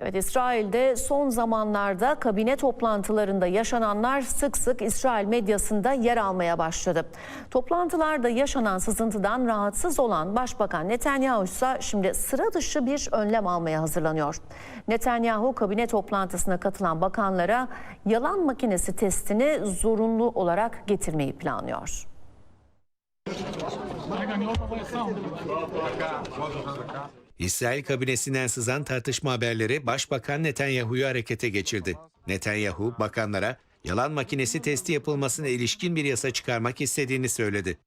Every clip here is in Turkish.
Evet İsrail'de son zamanlarda kabine toplantılarında yaşananlar sık sık İsrail medyasında yer almaya başladı. Toplantılarda yaşanan sızıntıdan rahatsız olan Başbakan Netanyahu ise şimdi sıra dışı bir önlem almaya hazırlanıyor. Netanyahu kabine toplantısına katılan bakanlara yalan makinesi testini zorunlu olarak getirmeyi planlıyor. İsrail kabinesinden sızan tartışma haberleri Başbakan Netanyahu'yu harekete geçirdi. Netanyahu bakanlara yalan makinesi testi yapılmasına ilişkin bir yasa çıkarmak istediğini söyledi.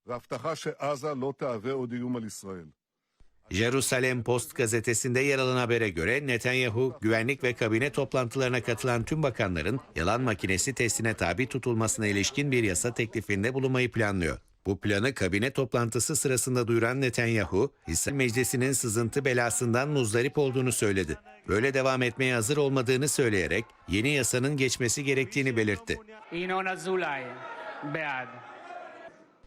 Jerusalem Post gazetesinde yer alan habere göre Netanyahu güvenlik ve kabine toplantılarına katılan tüm bakanların yalan makinesi testine tabi tutulmasına ilişkin bir yasa teklifinde bulunmayı planlıyor. Bu planı kabine toplantısı sırasında duyuran Netanyahu, İsrail meclisinin sızıntı belasından muzdarip olduğunu söyledi. Böyle devam etmeye hazır olmadığını söyleyerek yeni yasanın geçmesi gerektiğini belirtti.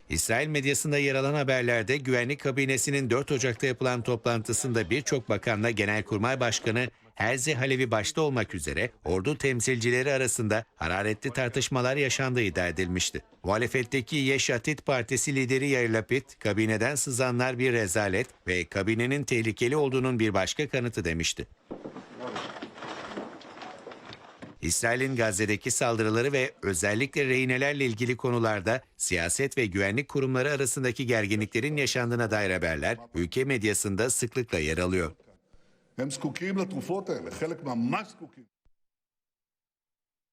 İsrail medyasında yer alan haberlerde Güvenlik Kabinesi'nin 4 Ocak'ta yapılan toplantısında birçok bakanla Genelkurmay Başkanı Herzi Halevi başta olmak üzere ordu temsilcileri arasında hararetli tartışmalar yaşandığı iddia edilmişti. Muhalefetteki Yeş Atid Partisi lideri Yair Lapid, kabineden sızanlar bir rezalet ve kabinenin tehlikeli olduğunun bir başka kanıtı demişti. İsrail'in Gazze'deki saldırıları ve özellikle rehinelerle ilgili konularda siyaset ve güvenlik kurumları arasındaki gerginliklerin yaşandığına dair haberler ülke medyasında sıklıkla yer alıyor. הם זקוקים לתרופות האלה, חלק ממש זקוקים.